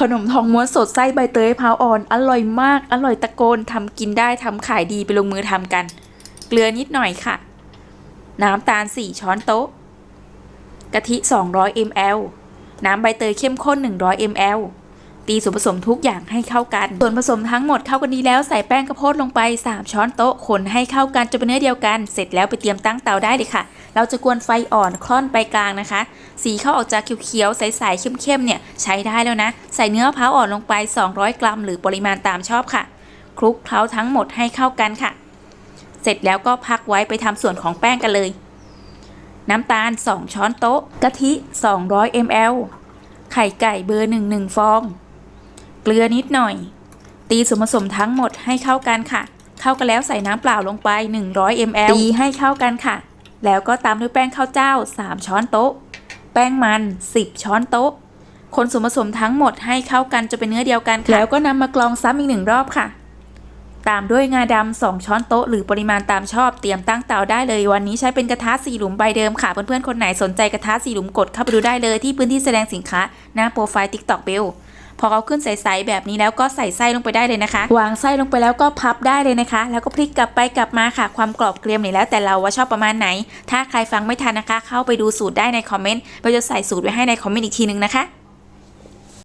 ขนมทองม้วนสดไส้ใบเตยพร้าวอ่อน อร่อยมาก อร่อยตะโกนทำกินได้ทำขายดีไปลงมือทำกัน เกลือนิดหน่อยค่ะ น้ำตาล 4 ช้อนโต๊ะ กะทิ 200 ml น้ำใบเตยเข้มข้น 100 ml ตีส่วนผสมทุกอย่างให้เข้ากัน ส่วนผสมทั้งหมดเข้ากันดีแล้วใส่แป้งข้าวโพดลงไป 3 ช้อนโต๊ะคนให้เข้ากันจนเป็นเนื้อเดียวกัน เสร็จแล้วไปเตรียมตั้งเตาได้เลยค่ะ เราจะกวนไฟอ่อนคล่อนไปกลางนะคะ สีเข้าออกจากเขียวๆใสๆเข้มๆเนี่ยใช้ได้แล้วนะ ใส่เนื้อมะพร้าวอ่อนลงไป 200 กรัม หรือปริมาณตามชอบค่ะคลุกเคล้าทั้งหมดให้เข้ากันค่ะ เสร็จแล้วก็พักไว้ไปทำส่วนของแป้งกันเลย น้ำตาล 2 ช้อนโต๊ะ กะทิ 200 ml ไข่ไก่เบอร์1 1ฟอง เกลือนิดหน่อย ตีส่วนผสมทั้งหมดให้เข้ากันค่ะ เข้ากันแล้วใส่น้ำเปล่าลงไป 100 ml ตีให้เข้ากันค่ะ แล้วก็ตามด้วยแป้งข้าวเจ้า 3 ช้อนโต๊ะ แป้งมัน 10 ช้อนโต๊ะ คนส่วนผสมทั้งหมดให้เข้ากันจนเป็นเนื้อเดียวกันค่ะ แล้วก็นำมากรองซ้ำอีกหนึ่งรอบค่ะตามด้วยงาดำ2ช้อนโต๊ะหรือปริมาณตามชอบเตรียมตั้งเตาได้เลยวันนี้ใช้เป็นกระทะสี่หลุมใบเดิมค่ะ เพื่อนๆ คนไหนสนใจกระทะสี่หลุมกดเข้าไปดูได้เลยที่พื้นที่แสดงสินค้า หน้าโปรไฟล์ TikTok เบล พอเขาขึ้นใสๆแบบนี้แล้วก็ใส่ไส้ลงไปได้เลยนะคะ วางไส้ลงไปแล้วก็พับได้เลยนะคะ แล้วก็พลิกกลับไปกลับมาค่ะ ความกรอบเกรียมนี่แล้วแต่เราว่าชอบประมาณไหน ถ้าใครฟังไม่ทันนะคะ เข้าไปดูสูตรได้ในคอมเมนต์เราจะใส่สูตรไว้ให้ในคอมเมนต์อีกทีนึงนะคะ